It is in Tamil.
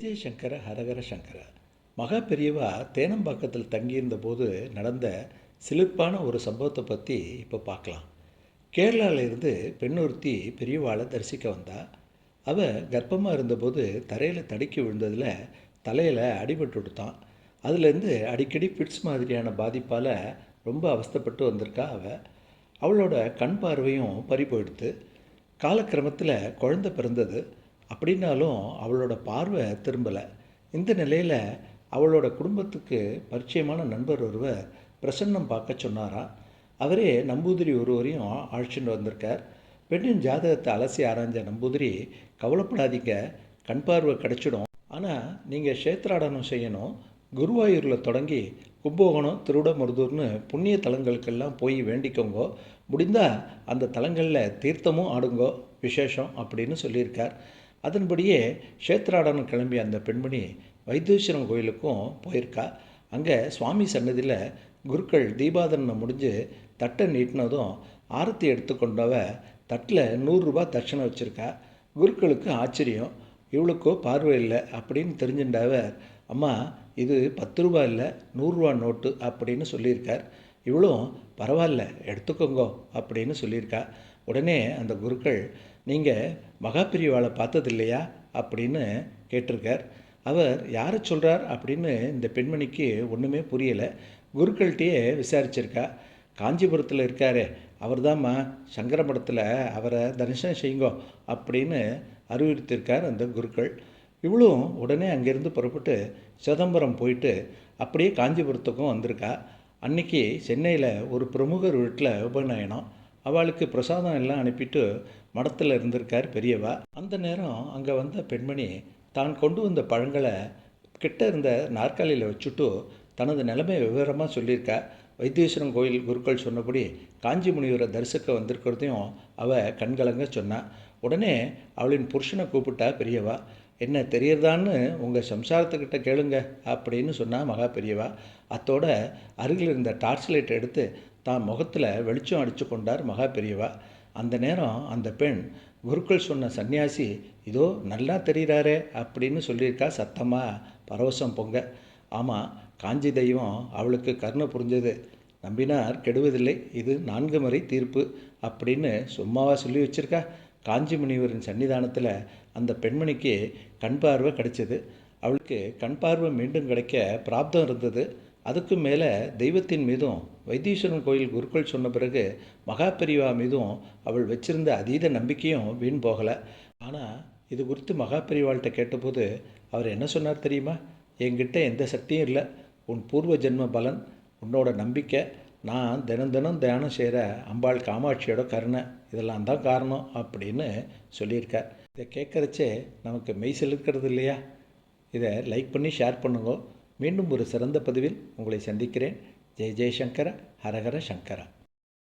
விஜய் சங்கர ஹரஹர சங்கர. மகா பெரியவா தேனம்பாக்கத்தில் தங்கியிருந்த போது நடந்த சிலிர்ப்பான ஒரு சம்பவத்தை பற்றி இப்போ பார்க்கலாம் கேரளாவிலிருந்து பெண்ணொருத்தி பெண் ஒருத்தி பெரியவாளை தரிசிக்க வந்தா. அவ கர்ப்பமாக இருந்தபோது தரையில் தடுக்கி விழுந்ததில் தலையில் அடிபட்டு விடுத்தான் அதுலேருந்து அடிக்கடி ஃபிட்ஸ் மாதிரியான பாதிப்பால் ரொம்ப அவஸ்தைப்பட்டு வந்திருக்கா அவ. அவளோட கண் பார்வையும் பறி போயிடுத்து. காலக்கிரமத்தில் குழந்தை பிறந்தது. அப்படின்னாலும் அவளோட பார்வை திரும்பலை. இந்த நிலையில் அவளோட குடும்பத்துக்கு பரிச்சயமான நண்பர் ஒருவர் பிரசன்னம் பார்க்க சொன்னாரா? அவரே நம்பூதிரி ஒருவரையும் அழைச்சிட்டு வந்திருக்கார். பெண்ணின் ஜாதகத்தை அலசி ஆராய்ஞ்ச நம்பூதிரி கவலைப்படாதீங்க கண் பார்வை கிடச்சிடும். ஆனால் நீங்கள் க்ஷேத்ராடனம் செய்யணும். குருவாயூரில் தொடங்கி கும்பகோணம் திருவிடமருதூர்னு புண்ணிய தலங்களுக்கெல்லாம் போய் வேண்டிக்கோங்கோ. முடிந்தால் அந்த தலங்களில் தீர்த்தமும் ஆடுங்கோ. விசேஷம் அப்படின்னு சொல்லியிருக்கார். அதன்படியே க்ஷேத்ராடனம் கிளம்பிய அந்த பெண்மணி வைத்தீஸ்வரன் கோயிலுக்கும் போயிருக்கா. அங்கே சுவாமி சன்னதியில் குருக்கள் தீபாதனம் முடிஞ்சு தட்டை நீட்டினதும் ஆரத்தி எடுத்துக்கொண்டவ தட்டில் நூறுரூபா தட்சணை வச்சுருக்கா. குருக்களுக்கு ஆச்சரியம். இவளுக்கோ பார்வை இல்லை அப்படின்னு தெரிஞ்சுட்டாவர். அம்மா இது பத்து ரூபா இல்லை நூறுரூவா நோட்டு அப்படின்னு சொல்லியிருக்கார். இவளும் பரவாயில்ல எடுத்துக்கோங்கோ அப்படின்னு சொல்லியிருக்கா. உடனே அந்த குருக்கள் நீங்கள் மகாபிரிவாளை பார்த்தது இல்லையா அப்படின்னு கேட்டிருக்கார். அவர் யாரை சொல்கிறார் அப்படின்னு இந்த பெண்மணிக்கு ஒன்றுமே புரியலை. குருக்கள்கிட்டயே விசாரிச்சிருக்கா. காஞ்சிபுரத்தில் இருக்காரே அவர் தாம்மா சங்கர மடத்தில் அவரை தரிசனம் செய்யுங்கோ அப்படின்னு அறிவுறுத்தியிருக்கார் அந்த குருக்கள். இவளும் உடனே அங்கேருந்து புறப்பட்டு சிதம்பரம் போயிட்டு அப்படியே காஞ்சிபுரத்துக்கும் வந்திருக்கா. அன்னைக்கு சென்னையில் ஒரு பிரமுகர் வீட்டில் உபநயனம். அவளுக்கு பிரசாதம் எல்லாம் அனுப்பிட்டு மடத்தில் இருந்திருக்கார் பெரியவா. அந்த நேரம் அங்கே வந்த பெண்மணி தான் கொண்டு வந்த பழங்களை கிட்ட இருந்த நாற்காலியில் வச்சுட்டு தனது நிலைமை விவரமாக சொல்லியிருக்கா. வைத்தீஸ்வரன் கோயில் குருக்கள் சொன்னபடி காஞ்சி முனிவரை தரிசிக்க வந்திருக்கிறதையும் அவ கண்கலங்க சொன்னான் உடனே அவளின் புருஷனை கூப்பிட்டா பெரியவா என்ன தெரியறதான்னு உங்கள் சம்சாரத்துக்கிட்ட கேளுங்க அப்படின்னு சொன்னால் மகா பெரியவா. அத்தோட அருகில் இருந்த டார்ச் லைட் எடுத்து தான் முகத்தில் வெளிச்சம் அடித்து கொண்டார் மகா பெரியவா. அந்த நேரம் அந்த பெண் குருக்கள் சொன்ன சன்னியாசி இதோ நல்லா தெரிகிறாரே அப்படின்னு சொல்லியிருக்கா சத்தமாக பரவசம் பொங்க. ஆமாம் காஞ்சி தெய்வம் அவளுக்கு கருணை புரிஞ்சது. நம்பினார் கெடுவதில்லை இது நான்கு முறை தீர்ப்பு அப்படின்னு சும்மாவா சொல்லி வச்சிருக்கா. காஞ்சி முனிவரின் சன்னிதானத்தில் அந்த பெண்மணிக்கு கண் பார்வை கிடைச்சது. அவளுக்கு கண் பார்வை மீண்டும் கிடைக்க பிராப்தம் இருந்தது. அதுக்கு மேலே தெய்வத்தின் மீதும் வைத்தீஸ்வரன் கோயில் குருக்கள் சொன்ன பிறகு மகா பெரியவா மீதும் அவள் வச்சிருந்த அதீத நம்பிக்கையும் வீண் போகலை. ஆனால் இது குறித்து மகா பெரியவாள்கிட்ட கேட்டபோது அவர் என்ன சொன்னார் தெரியுமா? என்கிட்ட எந்த சக்தியும் இல்லை. உன் பூர்வ ஜென்ம பலன் உன்னோட நம்பிக்கை நான் தினம் தினம் தியானம் செய்கிற அம்பாள் காமாட்சியோட கருணை இதெல்லாம் தான் காரணம் அப்படின்னு சொல்லியிருக்கார். இதை கேட்குறச்சே நமக்கு மெய் செலுக்கிறது இல்லையா? இதை லைக் பண்ணி ஷேர் பண்ணுங்க. மீண்டும் ஒரு சிறந்த பதிவில் உங்களை சந்திக்கிறேன். ஜெய் ஜெய்சங்கர ஹரஹர சங்கரா.